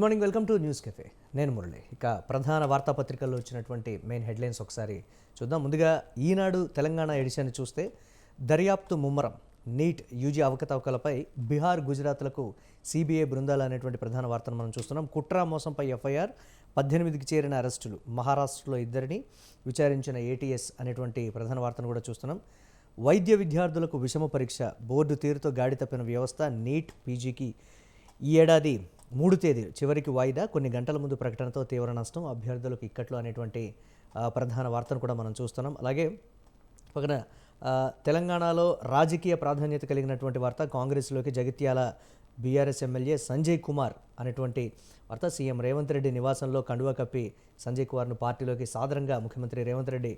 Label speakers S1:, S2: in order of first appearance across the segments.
S1: Good morning welcome to news cafe. నేను మురళి. ఇక ప్రధాన వార్తాపత్రికల్లో వచ్చినటువంటి మెయిన్ హెడ్లైన్స్ ఒకసారి చూద్దాం. ముందుగా ఈనాడు తెలంగాణ ఎడిషన్ చూస్తే దర్యాప్తు ముమ్మరం నీట్ యూజీ అవకతవకలపై బీహార్ గుజరాత్లకు సిబిఐ బృందాలు అనేటువంటి ప్రధాన వార్తను మనం చూస్తున్నాం. కుట్ర మోసంపై ఎఫ్ఐఆర్ పద్దెనిమిదికి చేరిన అరెస్టులు మహారాష్ట్రలో ఇద్దరిని విచారించిన ఏటీఎస్ అనేటువంటి ప్రధాన వార్తను కూడా చూస్తున్నాం. వైద్య విద్యార్థులకు విషమ పరీక్ష బోర్డు తీరుతో గాడి తప్పిన వ్యవస్థ నీట్ పీజీకి ఈ ఏడాది మూడు తేదీ చివరికి వాయిదా కొన్ని గంటల ముందు ప్రకటనతో తీవ్ర నష్టం అభ్యర్థులకు ఇక్కట్లు అనేటువంటి ప్రధాన వార్తను కూడా మనం చూస్తున్నాం. అలాగే పక్కన తెలంగాణలో రాజకీయ ప్రాధాన్యత కలిగినటువంటి వార్త కాంగ్రెస్లోకి జగిత్యాల బీఆర్ఎస్ ఎమ్మెల్యే సంజయ్ కుమార్ అనేటువంటి వార్త సీఎం రేవంత్ రెడ్డి నివాసంలో కండువా కప్పి సంజయ్ కుమార్ను పార్టీలోకి సాదరంగా ముఖ్యమంత్రి రేవంత్ రెడ్డి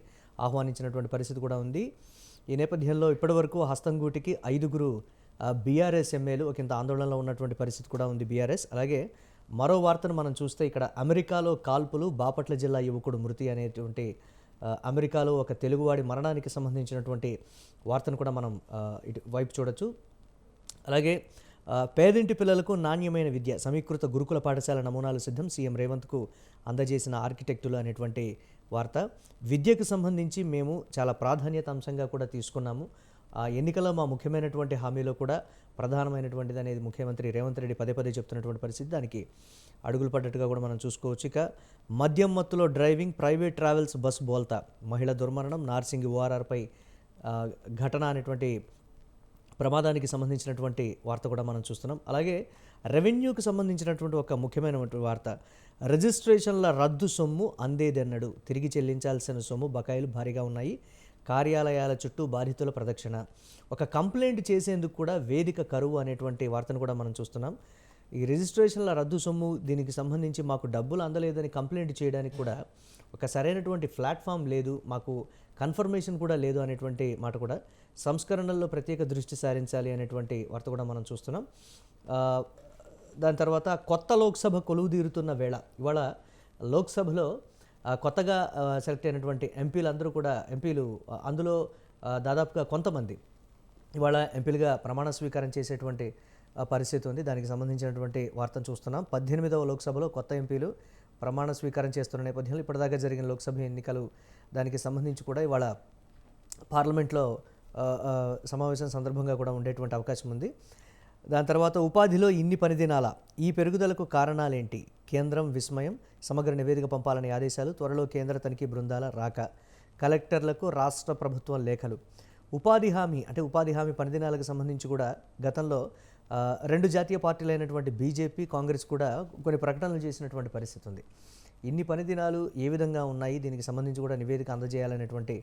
S1: ఆహ్వానించినటువంటి పరిస్థితి కూడా ఉంది. ఈ నేపథ్యంలో ఇప్పటివరకు హస్తంగూటికి ఐదుగురు బీఆర్ఎస్ ఎమ్మెల్యేలు ఒక ఇంత ఆందోళనలో ఉన్నటువంటి పరిస్థితి కూడా ఉంది బీఆర్ఎస్. అలాగే మరో వార్తను మనం చూస్తే ఇక్కడ అమెరికాలో కాల్పులు బాపట్ల జిల్లా యువకుడు మృతి అనేటువంటి అమెరికాలో ఒక తెలుగువాడి మరణానికి సంబంధించినటువంటి వార్తను కూడా మనం ఇటు వైపు చూడొచ్చు. అలాగే పేదింటి పిల్లలకు నాణ్యమైన విద్య సమీకృత గురుకుల పాఠశాల నమూనాలు సిద్ధం సీఎం రేవంత్కు అందజేసిన ఆర్కిటెక్టులు అనేటువంటి వార్త. విద్యకు సంబంధించి మేము చాలా ప్రాధాన్యత అంశంగా కూడా తీసుకున్నాము. ఆ ఎన్నికల్లో మా ముఖ్యమైనటువంటి హామీలో కూడా ప్రధానమైనటువంటిది అనేది ముఖ్యమంత్రి రేవంత్ రెడ్డి పదే పదే చెప్తున్నటువంటి పరిస్థితి. దానికి అడుగులు పడ్డట్టుగా కూడా మనం చూసుకోవచ్చు. ఇక మద్యం మత్తులో డ్రైవింగ్ ప్రైవేట్ ట్రావెల్స్ బస్ బోల్తా. మహిళ దుర్మరణం నార్సింగ్ ఓఆర్ఆర్పై ఘటన అనేటువంటి ప్రమాదానికి సంబంధించినటువంటి వార్త కూడా మనం చూస్తున్నాం. అలాగే రెవెన్యూకి సంబంధించినటువంటి ఒక ముఖ్యమైనటువంటి వార్త. రిజిస్ట్రేషన్ల రద్దు సొమ్ము అందేదన్నడు. తిరిగి చెల్లించాల్సిన సొమ్ము బకాయిలు భారీగా ఉన్నాయి. కార్యాలయాల చుట్టూ బాధితుల ప్రదక్షిణ. ఒక కంప్లైంట్ చేసేందుకు కూడా వేదిక కరువు అనేటువంటి వార్తను కూడా మనం చూస్తున్నాం. ఈ రిజిస్ట్రేషన్ల రద్దు సొమ్ము దీనికి సంబంధించి మాకు డబ్బులు అందలేదని కంప్లైంట్ చేయడానికి కూడా ఒక సరైనటువంటి ప్లాట్ఫామ్ లేదు. మాకు కన్ఫర్మేషన్ కూడా లేదు అనేటువంటి మాట కూడా సంస్కరణల్లో ప్రత్యేక దృష్టి సారించాలి అనేటువంటి వార్త కూడా మనం చూస్తున్నాం. దాని తర్వాత కొత్త లోక్సభ కొలువు తీరుతున్న వేళ. ఇవాళ లోక్సభలో కొత్తగా సెలెక్ట్ అయినటువంటి ఎంపీలు అందరూ కూడా ఎంపీలు అందులో దాదాపుగా కొంతమంది ఇవాళ ఎంపీలుగా ప్రమాణ స్వీకారం చేసేటువంటి పరిస్థితి ఉంది. దానికి సంబంధించినటువంటి వార్తను చూస్తున్నాం. పద్దెనిమిదవ లోక్సభలో కొత్త ఎంపీలు ప్రమాణ స్వీకారం చేస్తున్న నేపథ్యంలో ఇప్పటిదాకా జరిగిన లోక్సభ ఎన్నికలు దానికి సంబంధించి కూడా ఇవాళ పార్లమెంట్లో సమావేశం సందర్భంగా కూడా ఉండేటువంటి అవకాశం ఉంది. దాని తర్వాత ఉపాధిలో ఇన్ని పనిదినాల ఈ పెరుగుదలకు కారణాలేంటి? కేంద్రం విస్మయం సమగ్ర నివేదిక పంపాలని ఆదేశాలు త్వరలో కేంద్ర తనిఖీ బృందాల రాక. కలెక్టర్లకు రాష్ట్ర ప్రభుత్వం లేఖలు. ఉపాధి హామీ అంటే ఉపాధి హామీ పని దినాలకు సంబంధించి కూడా గతంలో రెండు జాతీయ పార్టీలైనటువంటి బీజేపీ కాంగ్రెస్ కూడా కొన్ని ప్రకటనలు చేసినటువంటి పరిస్థితి ఉంది. ఇన్ని పని దినాలు ఏ విధంగా ఉన్నాయి? దీనికి సంబంధించి కూడా నివేదిక అందజేయాలనేటువంటి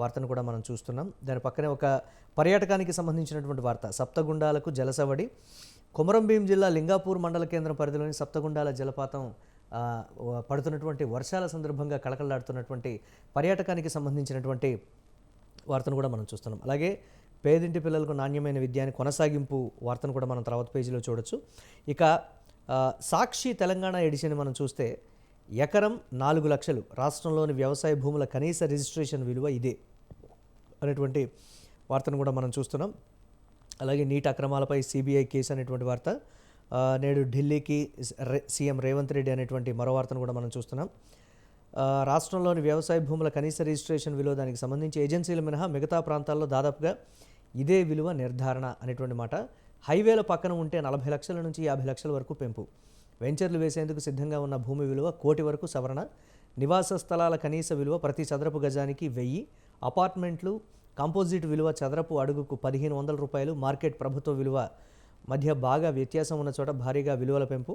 S1: వార్తను కూడా మనం చూస్తున్నాం. దాని పక్కనే ఒక పర్యాటకానికి సంబంధించినటువంటి వార్త. సప్తగుండాలకు జలసవడి. కొమరంభీం జిల్లా లింగాపూర్ మండల కేంద్రం పరిధిలోని సప్తగుండాల జలపాతం పడుతున్నటువంటి వర్షాల సందర్భంగా కళకళలాడుతున్నటువంటి పర్యాటకానికి సంబంధించినటువంటి వార్తను కూడా మనం చూస్తున్నాం. అలాగే పేదింటి పిల్లలకు నాణ్యమైన విద్యాన్ని కొనసాగింపు వార్తను కూడా మనం తర్వాత పేజీలో చూడొచ్చు. ఇక సాక్షి తెలంగాణ ఎడిషన్ మనం చూస్తే ఎకరం నాలుగు లక్షలు. రాష్ట్రంలోని వ్యవసాయ భూముల కనీస రిజిస్ట్రేషన్ విలువ ఇదే అనేటువంటి వార్తను కూడా మనం చూస్తున్నాం. అలాగే నీటి అక్రమాలపై సిబిఐ కేసు అనేటువంటి వార్త నేడు ఢిల్లీకి సీఎం రేవంత్ రెడ్డి అనేటువంటి మరో వార్తను కూడా మనం చూస్తున్నాం. రాష్ట్రంలోని వ్యవసాయ భూముల కనీస రిజిస్ట్రేషన్ విలువ దానికి సంబంధించి ఏజెన్సీల మినహా మిగతా ప్రాంతాల్లో దాదాపుగా ఇదే విలువ నిర్ధారణ అనేటువంటి మాట. హైవేల పక్కన ఉంటే నలభై లక్షల నుంచి యాభై లక్షల వరకు పెంపు. వెంచర్లు వేసేందుకు సిద్ధంగా ఉన్న భూమి విలువ కోటి వరకు సవరణ నివాస స్థలాల కనీస విలువ ప్రతి చదరపు గజానికి వెయ్యి అపార్ట్మెంట్లు కాంపోజిట్ విలువ చదరపు అడుగుకు పదిహేను వందల రూపాయలు మార్కెట్ ప్రభుత్వ విలువ మధ్య బాగా వ్యత్యాసం ఉన్న చోట భారీగా విలువల పెంపు.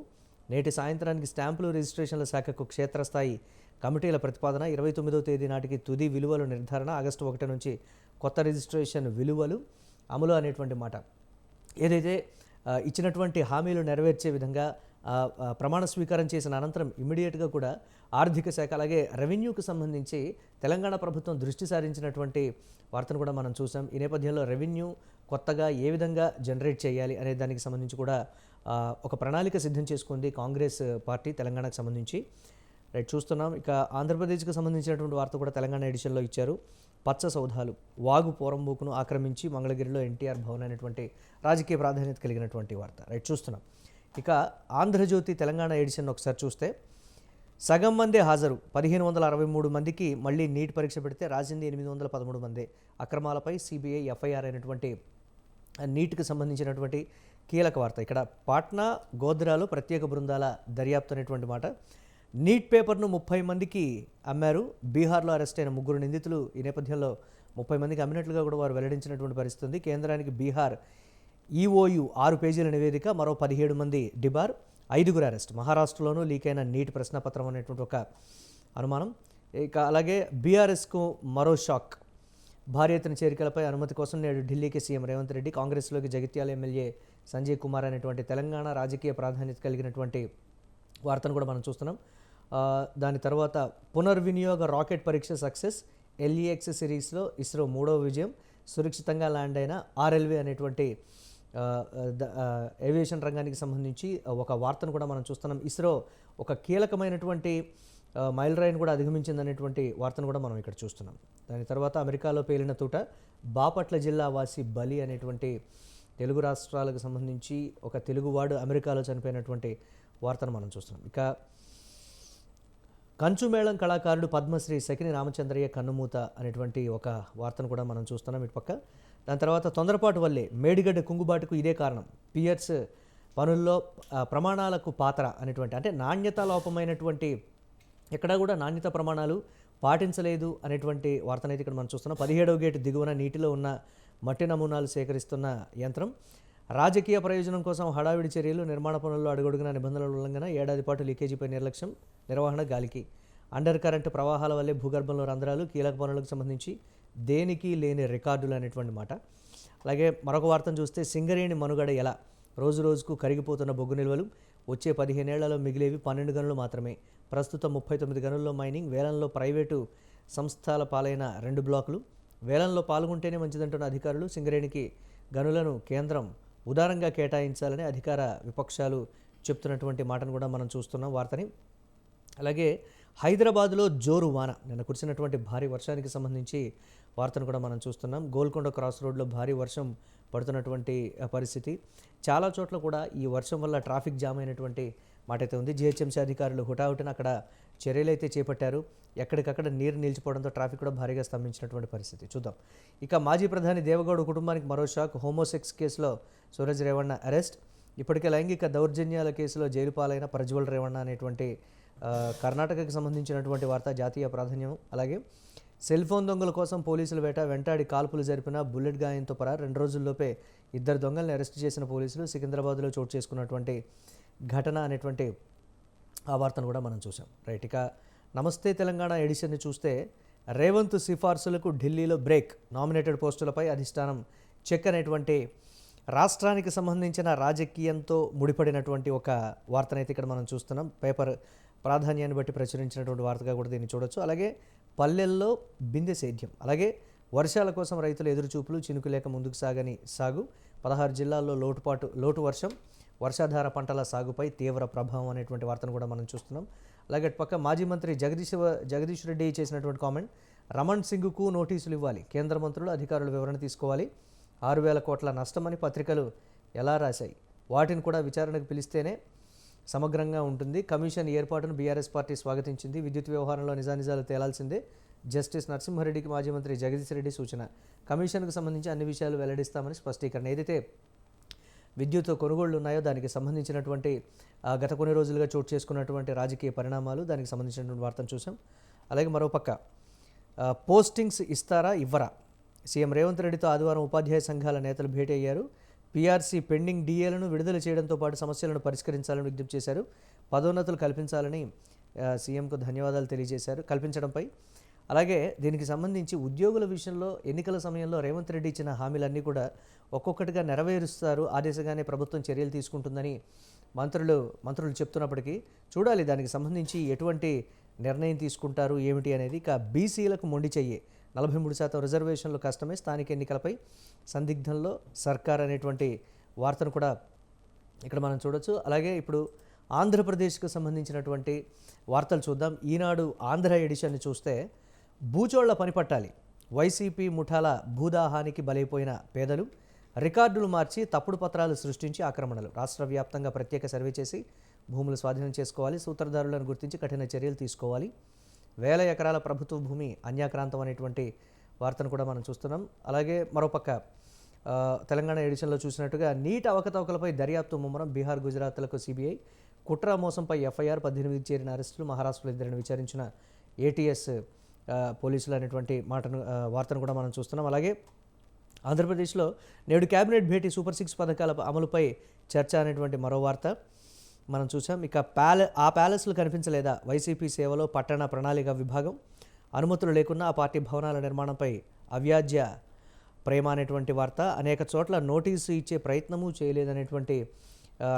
S1: నేటి సాయంత్రానికి స్టాంపులు రిజిస్ట్రేషన్ల శాఖకు క్షేత్రస్థాయి కమిటీల ప్రతిపాదన ఇరవై తొమ్మిదో తేదీ నాటికి తుది విలువలు నిర్ధారణ ఆగస్టు ఒకటి నుంచి కొత్త రిజిస్ట్రేషన్ విలువలు అమలు అనేటువంటి మాట. ఏదైతే ఇచ్చినటువంటి హామీలు నెరవేర్చే విధంగా ప్రమాణ స్వీకారం చేసిన అనంతరం ఇమీడియట్గా కూడా ఆర్థిక శాఖ అలాగే రెవెన్యూకి సంబంధించి తెలంగాణ ప్రభుత్వం దృష్టి సారించినటువంటి వార్తను కూడా మనం చూసాం. ఈ నేపథ్యంలో రెవెన్యూ కొత్తగా ఏ విధంగా జనరేట్ చేయాలి అనే దానికి సంబంధించి కూడా ఒక ప్రణాళిక సిద్ధం చేసుకుంది కాంగ్రెస్ పార్టీ తెలంగాణకు సంబంధించి. రైట్ చూస్తున్నాం. ఇక ఆంధ్రప్రదేశ్కి సంబంధించినటువంటి వార్త కూడా తెలంగాణ ఎడిషన్లో ఇచ్చారు. పచ్చ సౌధాలు వాగు పోరంబోకును ఆక్రమించి మంగళగిరిలో ఎన్టీఆర్ భవన్ అనేటువంటి రాజకీయ ప్రాధాన్యత కలిగినటువంటి వార్త. రైట్ చూస్తున్నాం. ఇక ఆంధ్రజ్యోతి తెలంగాణ ఎడిషన్ ఒకసారి చూస్తే సగం మందే హాజరు. పదిహేను వందల అరవై మూడు మందికి మళ్ళీ నీట్ పరీక్ష పెడితే రాసింది ఎనిమిది వందల పదమూడు మందే. అక్రమాలపై సిబిఐ ఎఫ్ఐఆర్ అయినటువంటి నీట్కి సంబంధించినటువంటి కీలక వార్త. ఇక్కడ పాట్నా గోద్రాలో ప్రత్యేక బృందాల దర్యాప్తు అనేటువంటి మాట. నీట్ పేపర్ను ముప్పై మందికి అమ్మారు. బీహార్లో అరెస్ట్ అయిన ముగ్గురు నిందితులు ఈ నేపథ్యంలో ముప్పై మందికి అమ్మినట్లుగా కూడా వారు వెల్లడించినటువంటి పరిస్థితి ఉంది. కేంద్రానికి బీహార్ ఈఓయు ఆరు పేజీల నివేదిక మరో పదిహేడు మంది డిబార్ ఐదుగురు అరెస్ట్. మహారాష్ట్రలోనూ లీక్ అయిన నీట్ ప్రశ్నపత్రం అనేటువంటి ఒక అనుమానం. ఇక అలాగే బీఆర్ఎస్కు మరో షాక్. భారీ ఎత్తున చేరికలపై అనుమతి కోసం నేడు ఢిల్లీకి సీఎం రేవంత్ రెడ్డి కాంగ్రెస్లోకి జగిత్యాల ఎమ్మెల్యే సంజయ్ కుమార్ అనేటువంటి తెలంగాణ రాజకీయ ప్రాధాన్యత కలిగినటువంటి వార్తను కూడా మనం చూస్తున్నాం. దాని తర్వాత పునర్వినియోగ రాకెట్ పరీక్ష సక్సెస్ ఎల్ఈఎక్స్ సిరీస్లో ఇస్రో మూడవ విజయం సురక్షితంగా ల్యాండ్ అయిన ఆర్ఎల్వి అనేటువంటి ఏవియేషన్ రంగానికి సంబంధించి ఒక వార్తను కూడా మనం చూస్తున్నాం. ఇస్రో ఒక కీలకమైనటువంటి మైల్రైన్ మైల్ అధిగమించింది కూడా అధిగమించిందనేటువంటి వార్తను కూడా మనం ఇక్కడ చూస్తున్నాం. దాని తర్వాత అమెరికాలో పేలిన తూట బాపట్ల జిల్లా వాసి బలి అనేటువంటి తెలుగు రాష్ట్రాలకు సంబంధించి ఒక తెలుగువాడు అమెరికాలో చనిపోయినటువంటి వార్తను మనం చూస్తున్నాం. ఇక కంచుమేళం కళాకారుడు పద్మశ్రీ సకిని రామచంద్రయ్య కన్నుమూత అనేటువంటి ఒక వార్తను కూడా మనం చూస్తున్నాం. ఇటు పక్క దాని తర్వాత తొందరపాటు వల్లే మేడిగడ్డ కుంగుబాటుకు ఇదే కారణం. పియర్స్ పనుల్లో ప్రమాణాలకు పాత్ర అనేటువంటి అంటే నాణ్యత లోపమైనటువంటి ఎక్కడా కూడా నాణ్యత ప్రమాణాలు పాటించలేదు అనేటువంటి వార్తనైతే ఇక్కడ మనం చూస్తున్నాం. పదిహేడవ గేటు దిగువన నీటిలో ఉన్న మట్టి నమూనాలు సేకరిస్తున్న యంత్రం. రాజకీయ ప్రయోజనం కోసం హడావిడి చర్యలు నిర్మాణ పనుల్లో అడుగడుగున నిబంధనల ఉల్లంఘన ఏడాది పాటు లీకేజీపై నిర్లక్ష్యం నిర్వహణ గాలికి. అండర్ కరెంట్ ప్రవాహాల వల్లే భూగర్భంలో రంధ్రాలు కీలక పనులకు సంబంధించి దేనికి లేని రికార్డులు అనేటువంటి మాట. అలాగే మరొక వార్తను చూస్తే సింగరేణి మనుగడ ఎలా? రోజు రోజుకు కరిగిపోతున్న బొగ్గు నిల్వలు వచ్చే పదిహేనేళ్ళలో మిగిలేవి పన్నెండు గనులు మాత్రమే. ప్రస్తుతం ముప్పై తొమ్మిది గనుల్లో మైనింగ్ వేలంలో ప్రైవేటు సంస్థల పాలైన రెండు బ్లాకులు. వేలంలో పాల్గొంటేనే మంచిదంటున్న అధికారులు సింగరేణికి గనులను కేంద్రం ఉదారంగా కేటాయించాలని అధికార విపక్షాలు చెప్తున్నటువంటి మాటను కూడా మనం చూస్తున్నాం వార్తని. అలాగే హైదరాబాద్లో జోరు వాన. నిన్న కురిసినటువంటి భారీ వర్షానికి సంబంధించి వార్తను కూడా మనం చూస్తున్నాం. గోల్కొండ క్రాస్ రోడ్లో భారీ వర్షం పడుతున్నటువంటి పరిస్థితి. చాలా చోట్ల కూడా ఈ వర్షం వల్ల ట్రాఫిక్ జామ్ అయినటువంటి మాట అయితే ఉంది. జిహెచ్ఎంసీ అధికారులు హుటాహుటిన అక్కడ చర్యలు అయితే చేపట్టారు. ఎక్కడికక్కడ నీరు నిలిచిపోవడంతో ట్రాఫిక్ కూడా భారీగా స్తంభించినటువంటి పరిస్థితి. చూద్దాం. ఇక మాజీ ప్రధాని దేవగౌడ కుటుంబానికి మరో షాక్. హోమోసెక్స్ కేసులో సూరజ్ రేవణ్ణ అరెస్ట్. ఇప్పటికే లైంగిక దౌర్జన్యాల కేసులో జైలు పాలైన ప్రజ్వల్ రేవణ్ణ అనేటువంటి కర్ణాటకకి సంబంధించినటువంటి వార్త జాతీయ ప్రాధాన్యం. అలాగే సెల్ ఫోన్ దొంగల కోసం పోలీసుల వేట వెంటాడి కాల్పులు జరిపిన బుల్లెట్ గాయంతో పరా రెండు రోజుల్లోపే ఇద్దరు దొంగల్ని అరెస్ట్ చేసిన పోలీసులు సికింద్రాబాద్లో చోటు చేసుకున్నటువంటి ఘటన అనేటువంటి ఆ వార్తను కూడా మనం చూసాం రైట్ ఇక నమస్తే తెలంగాణ ఎడిషన్ని చూస్తే రేవంత్ సిఫార్సులకు ఢిల్లీలో బ్రేక్. నామినేటెడ్ పోస్టులపై అధిష్టానం చెక్ అనేటువంటి రాష్ట్రానికి సంబంధించిన రాజకీయంతో ముడిపడినటువంటి ఒక వార్తనైతే ఇక్కడ మనం చూస్తున్నాం. పేపర్ ప్రాధాన్యాన్ని బట్టి ప్రచురించినటువంటి వార్తగా కూడా దీన్ని చూడొచ్చు. అలాగే పల్లెల్లో బిందె సేద్యం అలాగే వర్షాల కోసం రైతుల ఎదురుచూపులు చినుకు లేక ముందుకు సాగని సాగు పదహారు జిల్లాల్లో లోటుపాటు లోటు వర్షం వర్షాధార పంటల సాగుపై తీవ్ర ప్రభావం అనేటువంటి వార్తను కూడా మనం చూస్తున్నాం. అలాగే పక్క మాజీ మంత్రి జగదీశ్ జగదీష్ రెడ్డి చేసినటువంటి కామెంట్ రమణ్ సింగ్కు నోటీసులు ఇవ్వాలి కేంద్ర మంత్రులు అధికారులు వివరణ తీసుకోవాలి. ఆరు వేల కోట్ల నష్టమని పత్రికలు ఎలా రాశాయి? వాటిని కూడా విచారణకు పిలిస్తేనే సమగ్రంగా ఉంటుంది. కమిషన్ ఏర్పాటును బీఆర్ఎస్ పార్టీ స్వాగతించింది. విద్యుత్ వ్యవహారంలో నిజానిజాలు తేలాల్సిందే. జస్టిస్ నరసింహారెడ్డికి మాజీ మంత్రి జగదీష్ రెడ్డి సూచన. కమిషన్కు సంబంధించి అన్ని విషయాలు వెల్లడిస్తామని స్పష్టీకరణ. ఏదైతే విద్యుత్ కొనుగోళ్ళు ఉన్నాయో దానికి సంబంధించినటువంటి గత కొన్ని రోజులుగా చోటు చేసుకున్నటువంటి రాజకీయ పరిణామాలు దానికి సంబంధించినటువంటి వార్తను చూసాం. అలాగే మరోపక్క పోస్టింగ్స్ ఇస్తారా? ఇవ్వరా? సీఎం రేవంత్ రెడ్డితో ఆదివారం ఉపాధ్యాయ సంఘాల నేతలు భేటీ అయ్యారు. పీఆర్సీ పెండింగ్ డిఏలను విడుదల చేయడంతో పాటు సమస్యలను పరిష్కరించాలని విజ్ఞప్తి చేశారు. పదోన్నతులు కల్పించాలని సీఎంకు ధన్యవాదాలు తెలియజేశారు కల్పించడంపై. అలాగే దీనికి సంబంధించి ఉద్యోగుల విషయంలో ఎన్నికల సమయంలో రేవంత్ రెడ్డి ఇచ్చిన హామీలన్నీ కూడా ఒక్కొక్కటిగా నెరవేరుస్తారు. ఆ దిశగానే ప్రభుత్వం చర్యలు తీసుకుంటుందని మంత్రులు మంత్రులు చెప్తున్నప్పటికీ చూడాలి దానికి సంబంధించి ఎటువంటి నిర్ణయం తీసుకుంటారు ఏమిటి అనేది ఇక బీసీలకు మొండి చెయ్యి నలభై మూడు శాతం రిజర్వేషన్లు కష్టమే స్థానిక ఎన్నికలపై సందిగ్ధంలో సర్కార్ అనేటువంటి వార్తను కూడా ఇక్కడ మనం చూడొచ్చు. అలాగే ఇప్పుడు ఆంధ్రప్రదేశ్కు సంబంధించినటువంటి వార్తలు చూద్దాం. ఈనాడు ఆంధ్ర ఎడిషన్ని చూస్తే భూచోళ్ళ పని పట్టాలి. వైసీపీ ముఠాల భూదాహానికి బలైపోయిన పేదలు రికార్డులు మార్చి తప్పుడు పత్రాలు సృష్టించి ఆక్రమణలు. రాష్ట్ర వ్యాప్తంగా ప్రత్యేక సర్వే చేసి భూములు స్వాధీనం చేసుకోవాలి. సూత్రధారులను గుర్తించి కఠిన చర్యలు తీసుకోవాలి. వేల ఎకరాల ప్రభుత్వ భూమి అన్యాక్రాంతం అనేటువంటి వార్తను కూడా మనం చూస్తున్నాం. అలాగే మరోపక్క తెలంగాణ ఎడిషన్లో చూసినట్టుగా నీటి అవకతవకలపై దర్యాప్తు ముమ్మరం బీహార్ గుజరాత్లకు సిబిఐ. కుట్ర మోసంపై ఎఫ్ఐఆర్ పద్దెనిమిది చేరిన అరెస్టులు మహారాష్ట్రలో ఇద్దరిని విచారించిన ఏటీఎస్ పోలీసులు అనేటువంటి మాటను వార్తను కూడా మనం చూస్తున్నాం. అలాగే ఆంధ్రప్రదేశ్లో నేడు కేబినెట్ భేటీ సూపర్ సిక్స్ పథకాల అమలుపై చర్చ అనేటువంటి మరో వార్త. మనం చూసాం. ఇక ప్యాలె ఆ ప్యాలెస్లు కనిపించలేదా? వైసీపీ సేవలో పట్టణ ప్రణాళిక విభాగం. అనుమతులు లేకున్నా ఆ పార్టీ భవనాల నిర్మాణంపై అవ్యాజ్య ప్రేమ అనేటువంటి వార్త. అనేక చోట్ల నోటీసు ఇచ్చే ప్రయత్నము చేయలేదనేటువంటి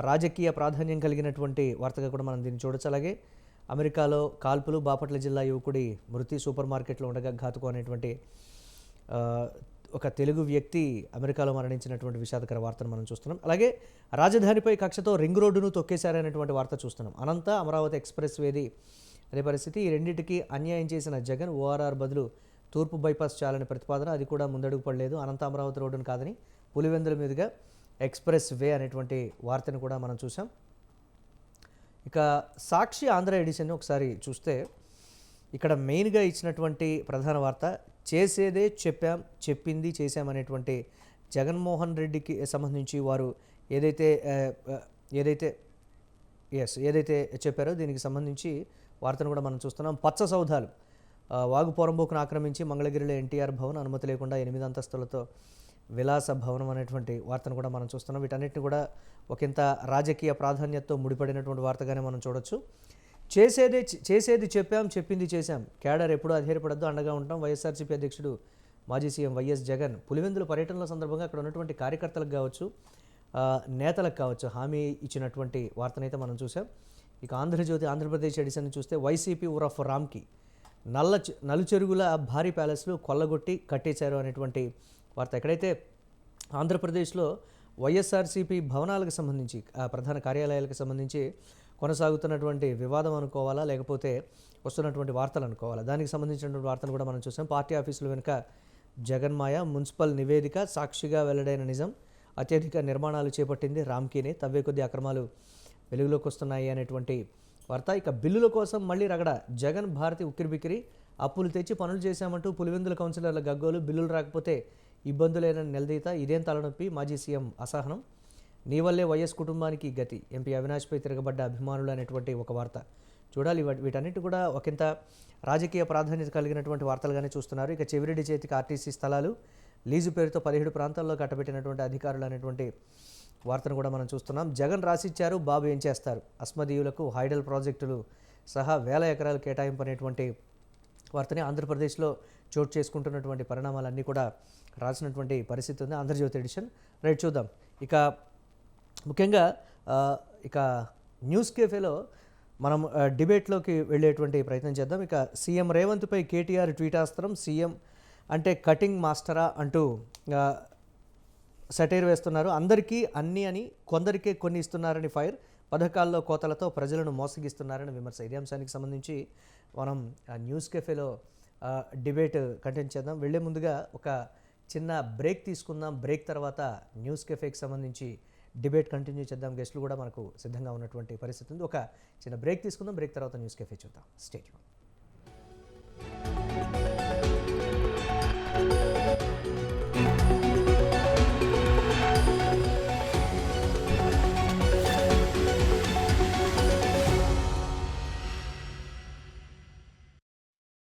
S1: రాజకీయ ప్రాధాన్యం కలిగినటువంటి వార్తగా కూడా మనం దీన్ని చూడొచ్చు. అలాగే అమెరికాలో కాల్పులు బాపట్ల జిల్లా యువకుడి మృతి సూపర్ మార్కెట్లో ఉండగా ఘాతుకు అనేటువంటి ఒక తెలుగు వ్యక్తి అమెరికాలో మరణించినటువంటి విషాదకర వార్తను మనం చూస్తున్నాం. అలాగే రాజధానిపై కక్షతో రింగ్ రోడ్డును తొక్కేశారనేటువంటి వార్త చూస్తున్నాం. అనంత అమరావతి ఎక్స్ప్రెస్ వేది అదే పరిస్థితి. ఈ రెండింటికి అన్యాయం చేసిన జగన్ ఓఆర్ఆర్ బదులు తూర్పు బైపాస్ చాలని ప్రతిపాదన. అది కూడా ముందడుగు పడలేదు. అనంత అమరావతి రోడ్డును కాదని పులివెందుల మీదుగా ఎక్స్ప్రెస్ వే అనేటువంటి వార్తను కూడా మనం చూసాం ఇక సాక్షి ఆంధ్ర ఎడిషన్ ఒకసారి చూస్తే ఇక్కడ మెయిన్గా ఇచ్చినటువంటి ప్రధాన వార్త చేసేదే చెప్పాం చెప్పింది చేశామనేటువంటి జగన్మోహన్ రెడ్డికి సంబంధించి వారు ఏదైతే ఏదైతే ఎస్ ఏదైతే చెప్పారో దీనికి సంబంధించి వార్తను కూడా మనం చూస్తున్నాం. పచ్చ సౌధాలు. వాగు పొరంబోకును ఆక్రమించి మంగళగిరిలో ఎన్టీఆర్ భవన్ అనుమతి లేకుండా ఎనిమిది అంతస్తులతో విలాస భవనం అనేటువంటి వార్తను కూడా మనం చూస్తున్నాం. వీటన్నిటిని కూడా ఒకంత రాజకీయ ప్రాధాన్యతతో ముడిపడినటువంటి వార్తగానే మనం చూడొచ్చు. చేసేదే చేసేది చెప్పాం చెప్పింది చేశాం. క్యాడర్ ఎప్పుడూ అధైర్యపడద్దు అండగా ఉంటాం. వైఎస్ఆర్సీపీ అధ్యక్షుడు మాజీ సీఎం వైఎస్ జగన్ పులివెందుల పర్యటనల సందర్భంగా అక్కడ ఉన్నటువంటి కార్యకర్తలకు కావచ్చు నేతలకు కావచ్చు హామీ ఇచ్చినటువంటి వార్తనైతే మనం చూసాం ఇక ఆంధ్రజ్యోతి ఆంధ్రప్రదేశ్ ఎడిషన్ చూస్తే వైసీపీ ఉరఫ్ రామ్కి నల్ల నలుచెరుగుల భారీ ప్యాలెస్లు కొల్లగొట్టి కట్టేశారు అనేటువంటి వార్త. ఎక్కడైతే ఆంధ్రప్రదేశ్లో వైఎస్ఆర్సీపీ భవనాలకు సంబంధించి ప్రధాన కార్యాలయాలకు సంబంధించి కొనసాగుతున్నటువంటి వివాదం అనుకోవాలా? లేకపోతే వస్తున్నటువంటి వార్తలు అనుకోవాలా? దానికి సంబంధించినటువంటి వార్తలు కూడా మనం చూసాం. పార్టీ ఆఫీసులు వెనుక జగన్మాయ మున్సిపల్ నివేదిక సాక్షిగా వెల్లడైన నిజం. అత్యధిక నిర్మాణాలు చేపట్టింది రామ్కీనే. తవ్వే కొద్ది అక్రమాలు వెలుగులోకి వస్తున్నాయి అనేటువంటి వార్త. ఇక బిల్లుల కోసం మళ్ళీ రగడ. జగన్ భారతి ఉక్కిరిబిక్కిరి అప్పులు తెచ్చి పనులు చేశామంటూ పులివెందుల కౌన్సిలర్ల గగ్గోలు బిల్లులు రాకపోతే ఇబ్బందులేనని నిలదీత. ఇదేం తలనొప్పి? మాజీ సీఎం అసహనం. నీ వల్లే వైఎస్ కుటుంబానికి గతి. ఎంపీ అవినాష్పై తిరగబడ్డ అభిమానులు అనేటువంటి ఒక వార్త. చూడాలి వీటన్నిటి కూడా ఒకంత రాజకీయ ప్రాధాన్యత కలిగినటువంటి వార్తలుగానే చూస్తున్నారు. ఇక చెవిరెడ్డి చేతికి ఆర్టీసీ స్థలాలు లీజు పేరుతో పదిహేడు ప్రాంతాల్లో కట్టబెట్టినటువంటి అధికారులు అనేటువంటి వార్తను కూడా మనం చూస్తున్నాం. జగన్ రాసిచ్చారు బాబు ఏం చేస్తారు? అస్మదీయులకు హైడల్ ప్రాజెక్టులు సహా వేల ఎకరాలు కేటాయింపు అనేటువంటి వార్తని ఆంధ్రప్రదేశ్లో చోటు చేసుకుంటున్నటువంటి పరిణామాలన్నీ కూడా రాసినటువంటి పరిస్థితి ఉంది. ఆంధ్రజ్యోతి ఎడిషన్. రైట్ చూద్దాం. ఇక ముఖ్యంగా ఇక న్యూస్ కేఫేలో మనం డిబేట్లోకి వెళ్ళేటువంటి ప్రయత్నం చేద్దాం. ఇక సీఎం రేవంత్పై కేటీఆర్ ట్వీట్ ఆస్త్రం సీఎం అంటే కటింగ్ మాస్టరా అంటూ సెటైర్ వేస్తున్నారు. అందరికీ అన్ని అని కొందరికే కొన్ని ఇస్తున్నారని ఫైర్ పథకాల్లో కోతలతో ప్రజలను మోసగిస్తున్నారని విమర్శ. ఇదే అంశానికి సంబంధించి మనం న్యూస్ కెఫేలో డిబేట్ కంటెంట్ చేద్దాం. వెళ్ళే ముందుగా ఒక చిన్న బ్రేక్ తీసుకుందాం. బ్రేక్ తర్వాత న్యూస్ కెఫేకి సంబంధించి డిబేట్ కంటిన్యూ చేద్దాం. గెస్టులు కూడా మనకు సిద్ధంగా ఉన్నటువంటి పరిస్థితి ఉంది. ఒక చిన్న బ్రేక్ తీసుకుందాం. బ్రేక్ తర్వాత న్యూస్ కేఫే చూద్దాం. స్టేట్